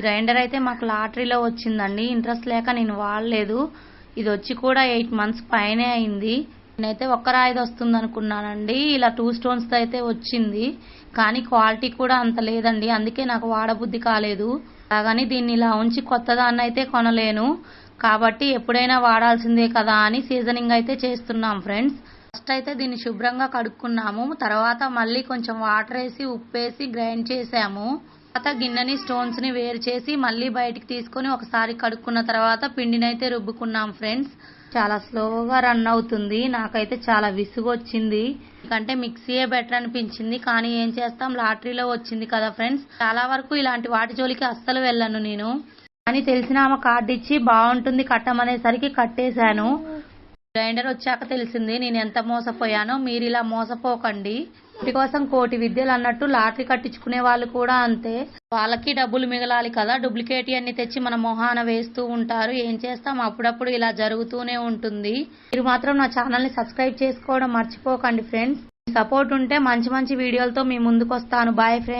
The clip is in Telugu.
గ్రైండర్ అయితే మాకు లాటరీలో వచ్చిందండి. ఇంట్రెస్ట్ లేక నేను వాడలేదు. ఇది వచ్చి కూడా ఎయిట్ మంత్స్ పైనే అయింది. నేనైతే ఒక్క రాయిది వస్తుంది అనుకున్నానండి ఇలా టూ స్టోన్స్ అయితే వచ్చింది. కానీ క్వాలిటీ కూడా అంత లేదండి. అందుకే నాకు వాడబుద్ధి కాలేదు. అలాగని దీన్ని ఇలా ఉంచి కొత్తదాన్ని అయితే కొనలేను. కాబట్టి ఎప్పుడైనా వాడాల్సిందే కదా అని సీజనింగ్ అయితే చేస్తున్నాం ఫ్రెండ్స్. ఫస్ట్ అయితే దీన్ని శుభ్రంగా కడుక్కున్నాము. తర్వాత మళ్ళీ కొంచెం వాటర్ వేసి ఉప్పు వేసి గ్రైండ్ చేసాము. తర్వాత గిన్నెని స్టోన్స్ని వేరు చేసి మళ్ళీ బయటికి తీసుకొని ఒకసారి కడుక్కున్న తర్వాత పిండిని అయితే రుబ్బుకున్నాం ఫ్రెండ్స్. చాలా స్లోగా రన్ అవుతుంది. నాకైతే చాలా విసుగు వచ్చింది ఎందుకంటే మిక్సీయే బెటర్ అనిపించింది. కానీ ఏం చేస్తాం? లాటరీలో వచ్చింది కదా ఫ్రెండ్స్. చాలా వరకు ఇలాంటి వాటి జోలికి అస్సలు వెళ్ళను నేను. అని తెలిసిన ఆమె కార్డు ఇచ్చి బాగుంటుంది కట్టమనేసరికి కట్టేశాను. గ్రైండర్ వచ్చాక తెలిసింది నేను ఎంత మోసపోయానో. మీరు ఇలా మోసపోకండి. కోసం కోటి విద్యలు అన్నట్టు లాటరీ కట్టించుకునే వాళ్ళు కూడా అంతే. వాళ్ళకి డబ్బులు మిగలాలి కదా. డూప్లికేట్ అన్ని తెచ్చి మన మొహాన వేస్తూ ఉంటారు. ఏం చేస్తాం? అప్పుడప్పుడు ఇలా జరుగుతూనే ఉంటుంది. మీరు మాత్రం నా ఛానల్ని సబ్స్క్రైబ్ చేసుకోవడం మర్చిపోకండి ఫ్రెండ్స్. సపోర్ట్ ఉంటే మంచి మంచి వీడియోలతో మీ ముందుకు వస్తాను బాయ్ ఫ్రెండ్స్.